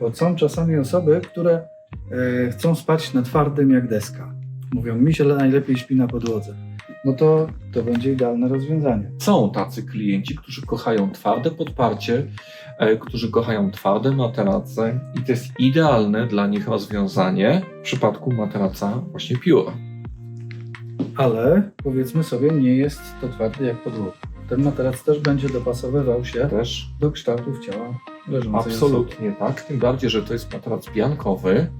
Bo są czasami osoby, które e, chcą spać na twardym jak deska. Mówią, mi się najlepiej śpi na podłodze. No to to będzie idealne rozwiązanie. Są tacy klienci, którzy kochają twarde podparcie, e, którzy kochają twarde materace i to jest idealne dla nich rozwiązanie w przypadku materaca właśnie pióra. Ale powiedzmy sobie, nie jest to twardy jak podłoga. Ten materac też będzie dopasowywał się Też do kształtów ciała leżącej osoby. absolutnie tak, tym bardziej, że to jest materac piankowy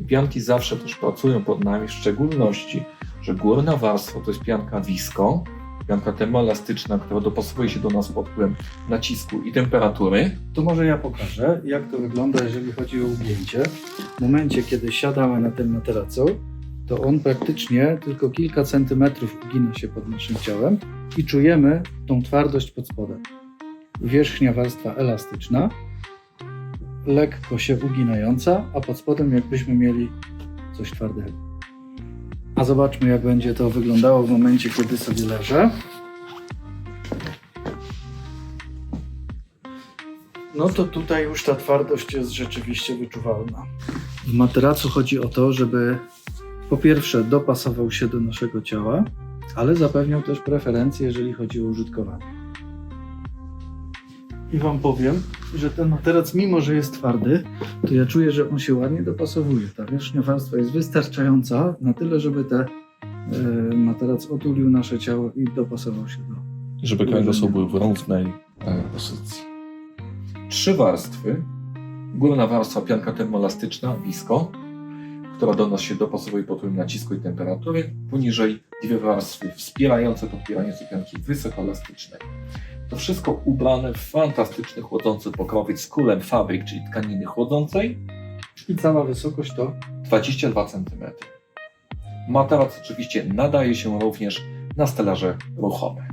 i pianki zawsze też pracują pod nami, w szczególności, że górna warstwa to jest pianka wisko, pianka termoelastyczna, która dopasowuje się do nas pod wpływem nacisku i temperatury. To może ja pokażę, jak to wygląda, jeżeli chodzi o ugięcie. W momencie, kiedy siadamy na tym materacu, to on praktycznie tylko kilka centymetrów ugina się pod naszym ciałem i czujemy tą twardość pod spodem. Wierzchnia warstwa elastyczna, lekko się uginająca, a pod spodem jakbyśmy mieli coś twardego. A zobaczmy, jak będzie to wyglądało w momencie, kiedy sobie leżę. No to tutaj już ta twardość jest rzeczywiście wyczuwalna. W materacu chodzi o to, żeby po pierwsze dopasował się do naszego ciała, ale zapewniał też preferencje, jeżeli chodzi o użytkowanie. I Wam powiem, że ten materac, mimo że jest twardy, to ja czuję, że on się ładnie dopasowuje. Ta wierzchnia warstwa jest wystarczająca na tyle, żeby ten e, materac otulił nasze ciało i dopasował się do. żeby kręgosłup był w równej e, pozycji. Trzy warstwy. Górna warstwa pianka termoelastyczna, wisko, która do nas się dopasowuje pod wpływem nacisku i temperatury. Poniżej dwie warstwy wspierające podpierające pianki wysokoelastycznej. To wszystko ubrane w fantastyczny chłodzący pokrowiec z kulem fabryk, czyli tkaniny chłodzącej I cała wysokość to 22 cm. Materac oczywiście nadaje się również na stelaże ruchome.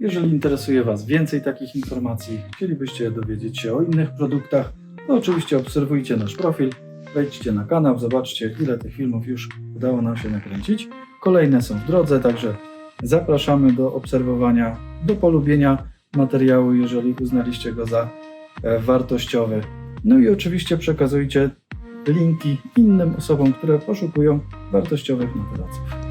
Jeżeli interesuje Was więcej takich informacji, chcielibyście dowiedzieć się o innych produktach, to oczywiście obserwujcie nasz profil, wejdźcie na kanał, zobaczcie ile tych filmów już udało nam się nakręcić. Kolejne są w drodze, także zapraszamy do obserwowania, do polubienia materiału, jeżeli uznaliście go za e, wartościowy. No i oczywiście przekazujcie linki innym osobom, które poszukują wartościowych materaców.